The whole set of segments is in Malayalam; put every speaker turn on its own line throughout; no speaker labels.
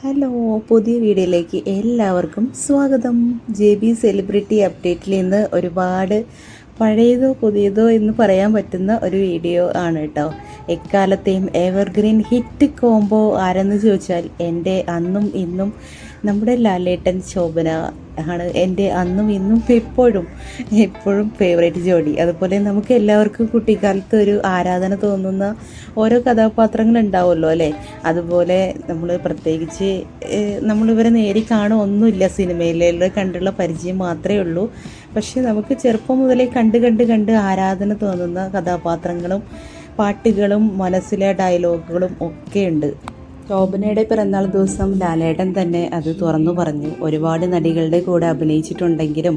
ഹലോ പുതിയ വീഡിയോയിലേക്ക് എല്ലാവർക്കും സ്വാഗതം. ജെ ബി സെലിബ്രിറ്റി അപ്ഡേറ്റിൽ ഇന്ന് ഒരുപാട് പഴയതോ പുതിയതോ എന്ന് പറയാൻ പറ്റുന്ന ഒരു വീഡിയോ ആണ് കേട്ടോ എക്കാലത്തെയും എവർഗ്രീൻ ഹിറ്റ് കോംബോ ആരെന്ന് ചോദിച്ചാൽ എന്റെ അന്നും ഇന്നും നമ്മുടെ ലാലേട്ടൻ ശോഭന ആണ് എന്റെ അന്നും ഇന്നും എപ്പോഴും എപ്പോഴും ഫേവറേറ്റ് ജോഡി. അതുപോലെ നമുക്ക് എല്ലാവർക്കും കുട്ടിക്കാലത്ത് ഒരു ആരാധന തോന്നുന്ന ഓരോ കഥാപാത്രങ്ങൾ ഉണ്ടാവുമല്ലോ അല്ലേ? അതുപോലെ നമ്മൾ പ്രത്യേകിച്ച് നമ്മളിവരെ നേരി കാണുമൊന്നുമില്ല സിനിമയിലെ കണ്ടുള്ള പരിചയം മാത്രമേ ഉള്ളൂ. പക്ഷേ നമുക്ക് ചെറുപ്പം മുതലേ കണ്ട് കണ്ട് കണ്ട് ആരാധന തോന്നുന്ന കഥാപാത്രങ്ങളും പാട്ടുകളും മനസ്സിലെ ഡയലോഗുകളും ഒക്കെ ഉണ്ട്. ശോഭനയുടെ പിറന്നാൾ ദിവസം ലാലേട്ടൻ തന്നെ അത് തുറന്നു പറഞ്ഞു. ഒരുപാട് നടികളുടെ കൂടെ അഭിനയിച്ചിട്ടുണ്ടെങ്കിലും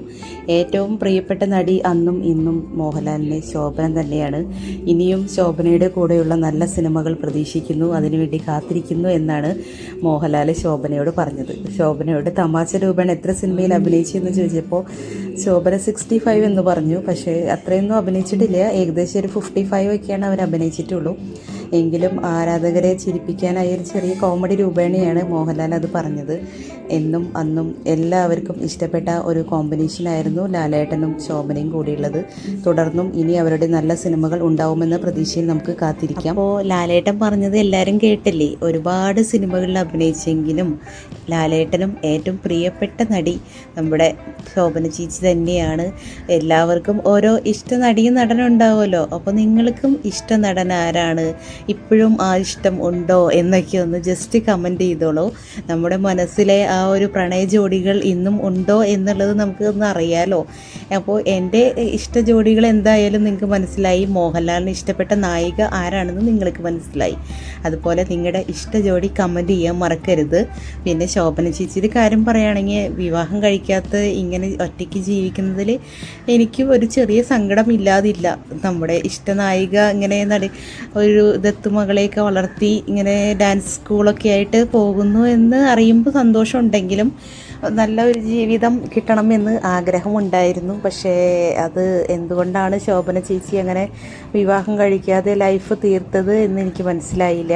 ഏറ്റവും പ്രിയപ്പെട്ട നടി അന്നും ഇന്നും മോഹൻലാലിനെ ശോഭന തന്നെയാണ്. ഇനിയും ശോഭനയുടെ കൂടെയുള്ള നല്ല സിനിമകൾ പ്രതീക്ഷിക്കുന്നു അതിനുവേണ്ടി കാത്തിരിക്കുന്നു എന്നാണ് മോഹൻലാൽ ശോഭനയോട് പറഞ്ഞത്. ശോഭനയോട് തമാശ രൂപേണ എത്ര സിനിമയിൽ അഭിനയിച്ചു എന്ന് ചോദിച്ചപ്പോൾ ശോഭന സിക്സ്റ്റി ഫൈവ് എന്ന് പറഞ്ഞു. പക്ഷേ അത്രയൊന്നും അഭിനയിച്ചിട്ടില്ല. ഏകദേശം ഒരു ഫിഫ്റ്റി ഫൈവ് ഒക്കെയാണ് അവർ അഭിനയിച്ചിട്ടുള്ളൂ എങ്കിലും ആരാധകരെ ചിരിപ്പിക്കാനായി ഒരു ചെറിയ കോമഡി രൂപേണയാണ് മോഹൻലാൽ അത് പറഞ്ഞത്. എന്നും അന്നും എല്ലാവർക്കും ഇഷ്ടപ്പെട്ട ഒരു കോമ്പിനേഷനായിരുന്നു ലാലേട്ടനും ശോഭനയും കൂടിയുള്ളത്. തുടർന്നും ഇനി അവരുടെ നല്ല സിനിമകൾ ഉണ്ടാവുമെന്ന പ്രതീക്ഷയിൽ നമുക്ക് കാത്തിരിക്കാം. അപ്പോൾ ലാലേട്ടൻ പറഞ്ഞത് എല്ലാവരും കേട്ടില്ലേ? ഒരുപാട് സിനിമകളിൽ അഭിനയിച്ചെങ്കിലും ലാലേട്ടനും ഏറ്റവും പ്രിയപ്പെട്ട നടി നമ്മുടെ ശോഭന ചേച്ചി തന്നെയാണ്. എല്ലാവർക്കും ഓരോ ഇഷ്ട നടിയും നടനുണ്ടാവുമല്ലോ. അപ്പോൾ നിങ്ങൾക്കും ഇഷ്ട നടൻ ആരാണ്? ഇപ്പോഴും ആ ഇഷ്ടം ഉണ്ടോ എന്നൊക്കെ ഒന്ന് ജസ്റ്റ് കമന്റ് ചെയ്തോളൂ. നമ്മുടെ മനസ്സിലെ ആ ഒരു പ്രണയ ജോഡികൾ ഇന്നും ഉണ്ടോ എന്നുള്ളത് നമുക്ക് ഒന്ന് അറിയാലോ. അപ്പോൾ എന്റെ ഇഷ്ട ജോഡികൾ എന്തായാലും നിങ്ങൾക്ക് മനസ്സിലായി. മോഹൻലാലിന് ഇഷ്ടപ്പെട്ട നായിക ആരാണെന്ന് നിങ്ങൾക്ക് മനസ്സിലായി. അതുപോലെ നിങ്ങളുടെ ഇഷ്ട ജോഡി കമന്റ് ചെയ്യാൻ മറക്കരുത്. പിന്നെ ശോഭന ചേച്ചിയുടെ കാര്യം പറയുകയാണെങ്കിൽ വിവാഹം കഴിക്കാത്ത ഇങ്ങനെ ഒറ്റയ്ക്ക് ജീവിക്കുന്നതിൽ എനിക്ക് ഒരു ചെറിയ സങ്കടം ഇല്ലാതില്ല. നമ്മുടെ ഇഷ്ടനായിക ഇങ്ങനെ നടി ഒരു ദത്തുമകളെയൊക്കെ വളർത്തി ഇങ്ങനെ ഡാൻസ് സ്കൂളൊക്കെ ആയിട്ട് പോകുന്നു എന്ന് അറിയുമ്പോൾ സന്തോഷമുണ്ടെങ്കിലും നല്ല ഒരു ജീവിതം കിട്ടണമെന്ന് ആഗ്രഹമുണ്ടായിരുന്നു. പക്ഷേ അത് എന്തുകൊണ്ടാണ് ശോഭന ചേച്ചി അങ്ങനെ വിവാഹം കഴിക്കാതെ ലൈഫ് തീർത്തത് എന്ന് എനിക്ക് മനസ്സിലായില്ല.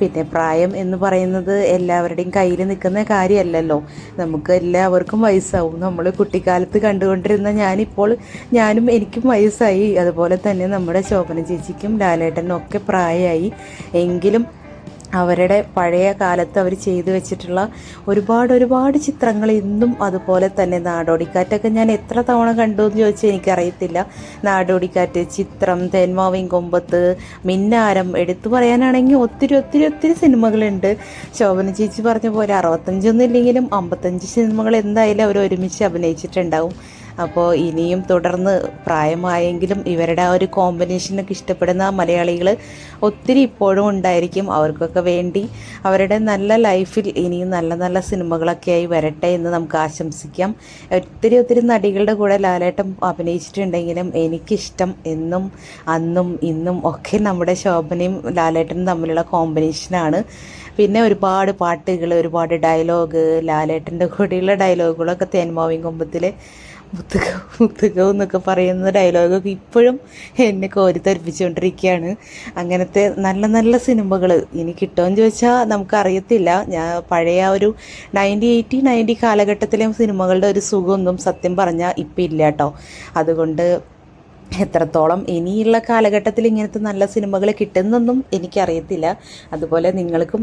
പിന്നെ പ്രായം എന്ന് പറയുന്നത് എല്ലാവരുടെയും കയ്യിൽ നിൽക്കുന്ന കാര്യമല്ലല്ലോ. നമുക്ക് എല്ലാവർക്കും വയസ്സാവും. നമ്മൾ കുട്ടിക്കാലത്ത് കണ്ടുകൊണ്ടിരുന്ന ഞാനിപ്പോൾ ഞാനും എനിക്കും വയസ്സായി. അതുപോലെ തന്നെ നമ്മുടെ ശോഭന ചേച്ചിക്കും ലാലേട്ടനും ഒക്കെ പ്രായമായി. എങ്കിലും അവരുടെ പഴയ കാലത്ത് അവർ ചെയ്തു വെച്ചിട്ടുള്ള ഒരുപാട് ഒരുപാട് ചിത്രങ്ങൾ ഇന്നും അതുപോലെ തന്നെ നാടോടിക്കാറ്റൊക്കെ ഞാൻ എത്ര തവണ കണ്ടു എന്ന് ചോദിച്ചാൽ എനിക്കറിയത്തില്ല. നാടോടിക്കാറ്റ് ചിത്രം തേന്മാവിൻ കൊമ്പത്ത് മിന്നാരം എടുത്തു പറയാനാണെങ്കിൽ ഒത്തിരി ഒത്തിരി ഒത്തിരി സിനിമകളുണ്ട്. ശോഭന ചേച്ചി പറഞ്ഞ പോലെ അറുപത്തഞ്ചൊന്നും ഇല്ലെങ്കിലും അമ്പത്തഞ്ച് സിനിമകൾ എന്തായാലും അവർ ഒരുമിച്ച് അഭിനയിച്ചിട്ടുണ്ടാവും. അപ്പോൾ ഇനിയും തുടർന്ന് പ്രായമായെങ്കിലും ഇവരുടെ ആ ഒരു കോമ്പിനേഷനൊക്കെ ഇഷ്ടപ്പെടുന്ന മലയാളികൾ ഒത്തിരി ഇപ്പോഴും ഉണ്ടായിരിക്കും. അവർക്കൊക്കെ വേണ്ടി അവരുടെ നല്ല ലൈഫിൽ ഇനിയും നല്ല നല്ല സിനിമകളൊക്കെ ആയി വരട്ടെ എന്ന് നമുക്ക് ആശംസിക്കാം. ഒത്തിരി ഒത്തിരി നടികളുടെ കൂടെ ലാലേട്ടൻ അഭിനയിച്ചിട്ടുണ്ടെങ്കിലും എനിക്കിഷ്ടം എന്നും അന്നും ഇന്നും ഒക്കെ നമ്മുടെ ശോഭനയും ലാലേട്ടനും തമ്മിലുള്ള കോമ്പിനേഷനാണ് പിന്നെ ഒരുപാട് പാട്ടുകൾ ഒരുപാട് ഡയലോഗ് ലാലേട്ടന്റെ കൂടെയുള്ള ഡയലോഗുകളൊക്കെ തേന്മാവിൻ കൊമ്പത്തിലെ മുത്തുക മുത്തുക എന്നൊക്കെ പറയുന്ന ഡയലോഗൊക്കെ ഇപ്പോഴും എന്നെ കോരിത്തരിപ്പിച്ചുകൊണ്ടിരിക്കുകയാണ് അങ്ങനത്തെ നല്ല നല്ല സിനിമകൾ ഇനി കിട്ടുമെന്ന് ചോദിച്ചാൽ നമുക്കറിയത്തില്ല. ഞാൻ പഴയ ഒരു നയന്റി എയ്റ്റി നയന്റി കാലഘട്ടത്തിലെ സിനിമകളുടെ ഒരു സുഖമൊന്നും സത്യം പറഞ്ഞാൽ ഇപ്പം ഇല്ല കേട്ടോ അതുകൊണ്ട് എത്രത്തോളം ഇനിയുള്ള കാലഘട്ടത്തിൽ ഇങ്ങനത്തെ നല്ല സിനിമകൾ കിട്ടുന്നൊന്നും എനിക്കറിയത്തില്ല. അതുപോലെ നിങ്ങൾക്കും